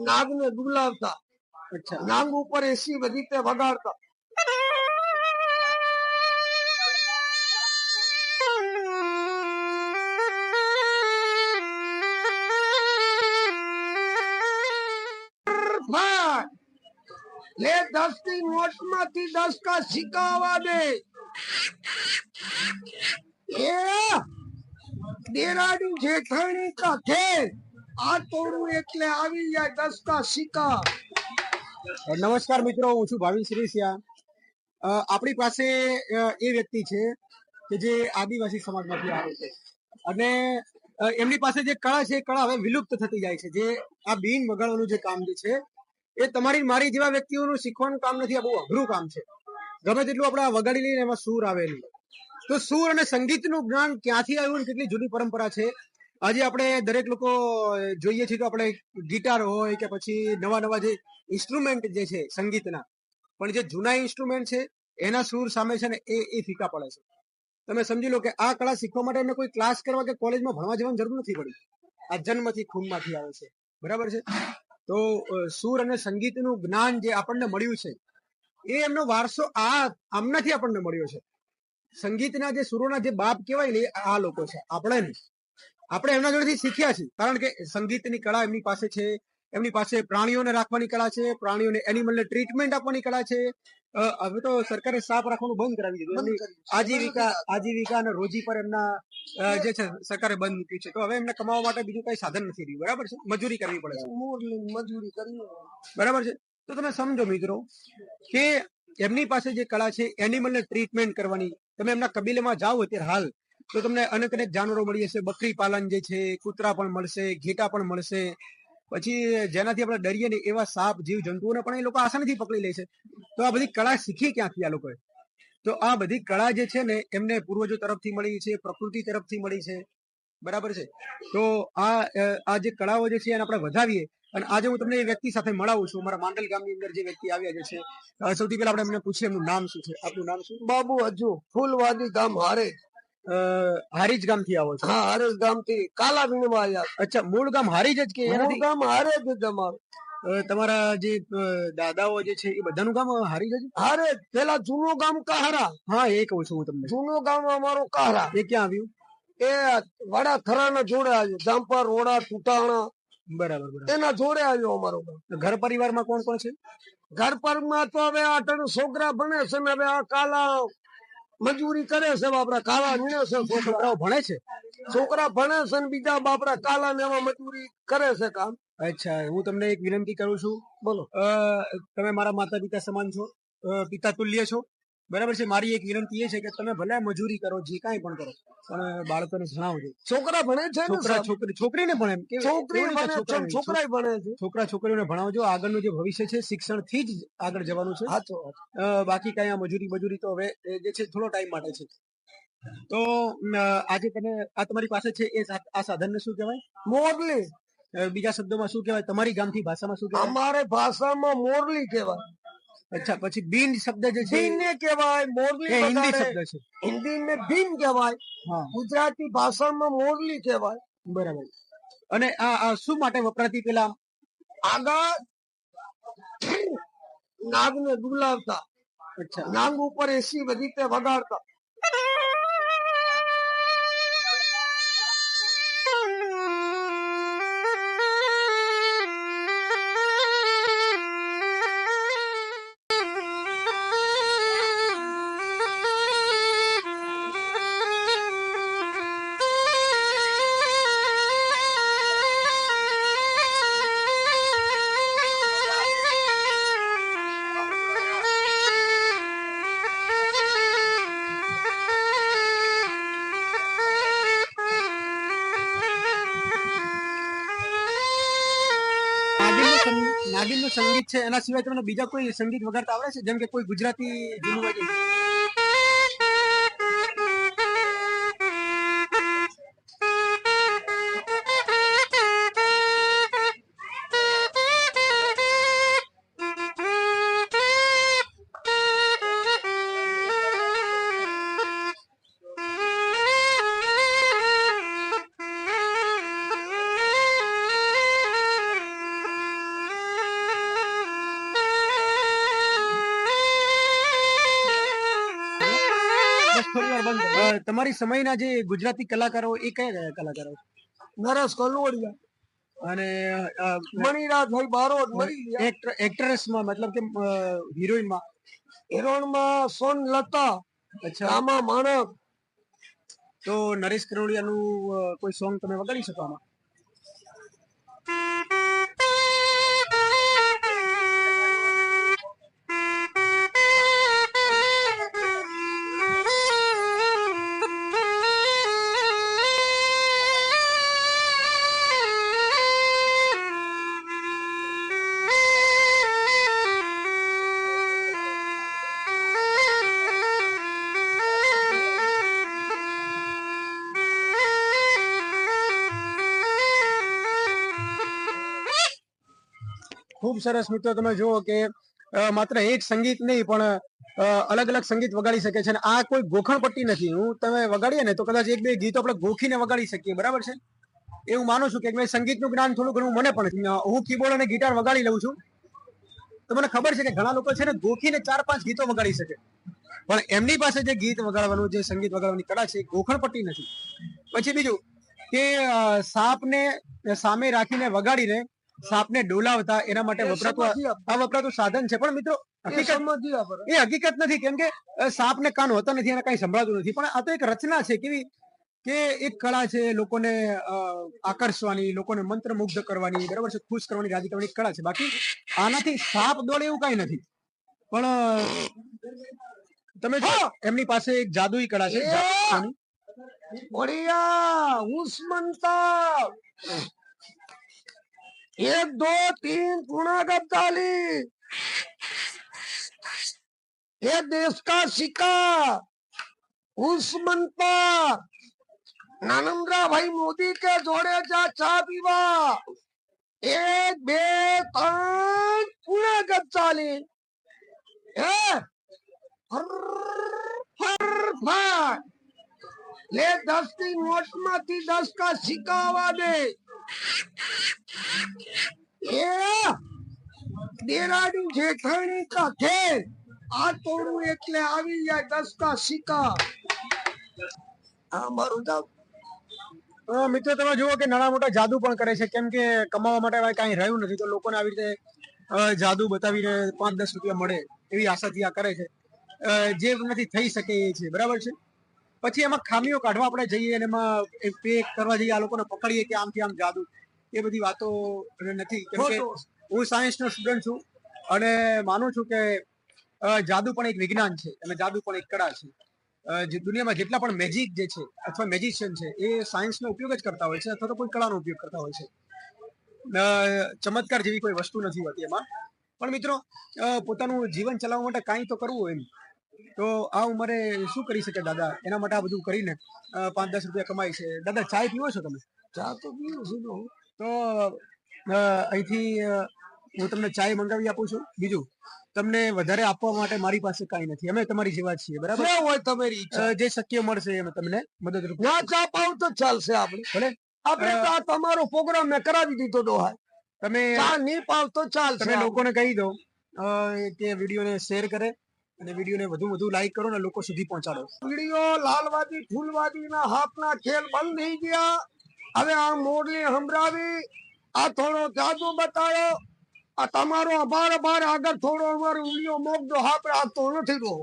નાગને દુલાવતા અચ્છા નાગ ઉપર એસી બધી તે વગાડતા ભાઈ, લે દસની નોટમાંથી દસ કા સિક્કા આવવા દે એ દેરાડી જેઠાણી કા ઘેર આ તોડું એટલે આવી જાય દસતા સિક્કા નમસ્કાર મિત્રો, હું છું ભાવિન શ્રીસિયા આપણી પાસે એ વ્યક્તિ છે કે જે આદિવાસી સમાજમાંથી આવે છે. અને એમની પાસે જે કળા છે, એ કળા હવે વિલુપ્ત થતી જાય છે. જે આ બીન વગાડવાનું જે કામ જે છે, એ તમારી, મારી જેવા વ્યક્તિઓનું શીખવાનું કામ નથી, આ બહુ અઘરું કામ છે. ગમે તેટલું આપણે વગાડી લઈએ એમાં સૂર આવેલી. તો સૂર અને સંગીતનું જ્ઞાન ક્યાંથી આવ્યું કેટલી જૂની પરંપરા છે? આજે આપણે દરેક લોકો જોઈએ છીએ તો આપણે ગિટાર હોય કે પછી નવા નવા જે ઇન્સ્ટ્રુમેન્ટ જે છે સંગીતના, પણ જે જૂના ઇન્સ્ટ્રુમેન્ટ છે, એના સૂર સામે છે ને એ એ ફીકા પડે છે. તમે સમજી લો કે આ કળા શીખવા માટે એમને કોઈ ક્લાસ કરવા કે કોલેજમાં ભણવા જવાની જરૂર નથી પડી. આ જન્મથી ખૂનમાંથી આવે છે. બરાબર છે? તો સુર અને સંગીતનું જ્ઞાન જે આપણને મળ્યું છે, એ એમનો વારસો આ, આમનાથી આપણને મળ્યો છે. સંગીતના જે સુરોના જે બાપ કહેવાય ને આ લોકો છે. આપણે નહીં. આપણે એમના જોડેથી શીખ્યા છીએ. કારણ કે સંગીતની કળા એમની પાસે છે એમની પાસે પ્રાણીઓને રાખવાની કળા છે પ્રાણીઓને એનિમલને ટ્રીટમેન્ટ આપવાની કળા છે. હવે તો સરકારે સાપ રાખવાનું બંધ કરાવી દીધું. આજીવિકા આજીવિકા અને રોજી પર એમના જે છે સરકારે બંધ મૂક્યું છે. તો હવે એમને કમાવા માટે બીજું કઈ સાધન નથી રહ્યું. બરાબર છે? મજૂરી કરવી પડે છે. મજૂરી કરી બરાબર છે? તો તમે સમજો મિત્રો કે એમની પાસે જે કળા છે એનિમલને ટ્રીટમેન્ટ કરવાની તમે એમના કબીલેમાં જાઓ અત્યારે હાલ તો તમને અનેક અનેક જાનવરો મળી જશે બકરી પાલન જે છે, કૂતરા પણ મળશે, ઘેટા પણ મળશે. પછી જેનાથી આપણે ડરીએ ને એવા સાપ, જીવ, જંતુઓને પણ એ લોકો આસાનીથી પકડી લે છે. તો આ બધી કળા શીખી ક્યાંથી આ લોકોએ? તો આ બધી કળા જે છે ને, એમને પૂર્વજો તરફથી મળી છે, પ્રકૃતિ તરફથી મળી છે. બરાબર છે? તો આ આ જે કળાઓ જે છે એને આપણે વધાવીએ. અને આજે હું તમને એ વ્યક્તિ સાથે મળાવું છું. મારા માંડલ ગામની અંદર જે વ્યક્તિ આવ્યા છે સૌથી પહેલા આપણે એમને પૂછીએ એમનું નામ શું છે? આપનું નામ શું? બાબુ હજુ ફૂલવાદી ગામ હારે અ, ગામથી આવો છો? હા હારેજ ગામથી કાલા વીણવા આવ્યા. અચ્છા મૂળ ગામ હારીજ જ કે મૂળ ગામ હારે જ તમારું તમારા જે દાદાઓ જે છે એ બધાનું ગામ હારીજ જ? હારે પેલા જૂનું ગામ કહારા. હા એ કહું છું હું તમને. જૂનું ગામ અમારું કહારા. એ ક્યાં આવ્યું? એ વડા થરાના જોડે આવ્યું. જામપર રોડા ટુટાણા બરાબર એના જોડે આવ્યો અમારો ઘર પરિવારમાં કોણ કોણ છે? ઘર પરમાં તો હવે આટલું છોકરા ભણે છે ને હવે આ કાલા મજૂરી કરે છે બાપડા કાલા નીણે છે છોકરાઓ ભણે છે. છોકરા ભણે છે ને બીજા બાપરા કાલા ને એવા મજૂરી કરે છે કામ. અચ્છા હું તમને એક વિનંતી કરું છું. બોલો. તમે મારા માતા પિતા સમાન છો. પિતા તુલ્ય છો. બરાબર છે મારી એક વિનંતી એ છે કે તમે ભલે મજૂરી કરો જે કાંઈ પણ કરો પણ બાળકોને ભણાવજો છોકરા ભણે છે છોકરા છોકરી છોકરીને પણ એમ છોકરી. છોકરા ભણે છે. છોકરા છોકરીઓને ભણાવજો. આગળનું જે ભવિષ્ય છે શિક્ષણથી જ આગળ જવાનું છે. હા તો બાકી કાંઈ આ મજૂરી મજૂરી તો હવે જે છે થોડો ટાઈમ માટે છે. તો આજે તમે આ તમારી પાસે છે એ આ સાધનને શું કહેવાય? મોરલી. બીજા શબ્દોમાં શું કહેવાય? તમારી ગામથી ભાષામાં શું કહેવાય? અમારે ભાષામાં મોરલી કહેવાય. અચ્છા પછી બિન શબ્દ જે છે બિન કહેવાય મોરલી હિન્દી શબ્દ છે. હિન્દી ને બિન કહેવાય. ગુજરાતી ભાષામાં મોરલી કહેવાય. બરાબર. અને આ આ શું માટે વપરાતી પેલા? આગળ નાગ ને ડુલાવતા. અચ્છા. નાગ ઉપર એસી બધી તે વગાડતા. સંગીત છે, એના સિવાય તમને બીજા કોઈ સંગીત વગાડતા આવડે છે? જેમ કે કોઈ ગુજરાતી જૂનું તમારી સમયના જે ગુજરાતી કલાકારો એ કયા કયા કલાકારો નરેશ કલોડિયા અને મણિરાજભાઈ બારોટ એક્ટર એક્ટ્રેસમાં મતલબ કે હિરોઈનમાં? હિરોઈનમાં સોન લતા અચ્છા. રામા માણક. તો નરેશ કરોડિયાનું નું કોઈ સોંગ તમે વગાડી શકો આમાં? સરસ મિત્રો તમે જુઓ કે માત્ર એક સંગીત નહીં, પણ અલગ અલગ સંગીત વગાડી શકે છે. અને આ કોઈ ગોખણપટ્ટી નથી. હું તમે વગાડીએ ને તો કદાચ એક બે ગીતો આપણે ગોખીને વગાડી શકીએ. બરાબર છે? એ હું માનું છું કે મેં સંગીતનું જ્ઞાન થોડું ઘણું મને પણ હું કીબોર્ડ અને ગિટાર વગાડી લઉં છું. તો મને ખબર છે કે ઘણા લોકો છે ને ગોખીને ચાર પાંચ ગીતો વગાડી શકે. પણ એમની પાસે જે ગીત વગાડવાનું, જે સંગીત વગાડવાની કળા છે, એ ગોખણપટ્ટી નથી. પછી બીજું કે સાપને સામે રાખીને વગાડીને સાપને ડોલાવતા એના માટે વપરાતું આ વપરાતું સાધન છે. પણ મિત્રો એ હકીકત નથી. કેમ કે સાપને કાન હોતા નથી અને કઈ સંભળાતું નથી. પણ આ તો એક રચના છે કેવી કે એક કળા છે લોકોને આકર્ષવાની લોકોને મંત્રમુગ્ધ કરવાની બરાબર છે? ખુશ કરવાની રાજી કરવાની કળા છે. બાકી આનાથી સાપ દોડે એવું કઈ નથી. પણ તમે જો એમની પાસે એક જાદુઈ કળા છે ઓડિયા હું एक दो तीन गुणा गद्दाली ये देश का सिक्का उस्मनता नानंद्रा भाई मोदी के जोड़े जा चा पीवा એક બે ત્રણ ગુણા ગદ્દાલી હે ફર ફર ફર લે દસની નોટમાંથી દસ કા સિક્કા દે. એ દેરાડુ જેઠાણી કા ખેલ આ તોડું એટલે આવી જાય દસ કા સિક્કા આ મારું અ, મિત્રો તમે જુઓ કે નાના મોટા જાદુ પણ કરે છે. કેમ કે કમાવા માટે કાંઈ રહ્યું નથી. તો લોકોને આવી રીતે જાદુ બતાવીને પાંચ દસ રૂપિયા મળે એવી આશાથી આ કરે છે. જે નથી થઈ શકે એ છે. બરાબર છે? પછી એમાં ખામીઓ કાઢવા આપણે જઈએ અને એમાં પેક કરવા જઈએ આ લોકોને પકડીએ કે આમથી આમ જાદુ. એ બધી વાતો નથી. કેમ કે. હું સાયન્સનો સ્ટુડન્ટ છું અને માનું છું કે જાદુ પણ એક વિજ્ઞાન છે અને જાદુ પણ એક કળા છે. જે દુનિયામાં જેટલા પણ મેજિક જે છે અથવા મેજિશિયન છે એ સાયન્સનો ઉપયોગ જ કરતા હોય છે અથવા તો કોઈ કળાનો ઉપયોગ કરતા હોય છે. ચમત્કાર જેવી કોઈ વસ્તુ નથી હોતી એમાં. પણ મિત્રો પોતાનું જીવન ચલાવવા માટે કાંઈ તો કરવું હોય એમ. તો આ ઉંમરે શું કરી શકે દાદા? એના માટે આ બધું કરીને પાંચ દસ રૂપિયા કમાય છે. દાદા ચાય પીવો છો તમે? ચા તો પીવું છું તો. તો અહીંથી હું તમને ચાય મંગાવી આપું છું. બીજું તમને વધારે આપવા માટે મારી પાસે કઈ નથી. અમે તમારી જેવા છીએ બરાબર? હોય તમારી જે શક્ય મળશે અમે તમને મદદરૂપ ના ચા પાવ તો ચાલશે આપણે. ભલે? આપણે તો તમારો પ્રોગ્રામ મેં કરાવી દીધો તો હા તમે ચા નહીં પાવ તો ચાલશે તમે લોકોને કહી દો કે વિડીયોને શેર કરે. અને વિડીયોને વધુ વધુ લાઈક કરો ને લોકો સુધી પહોંચાડો. વીડિયો લાલવાદી ફૂલવાદી ના હાથના ખેલ બંધ થઈ ગયા. હવે આ મોરલી સંભળાવી, આ થોડો જાદુ બતાવ્યો આ તમારો આભાર અભાર આગળ થોડો અમારો વીડિયો મોકજો. હા આ તો નથી રહ્યો.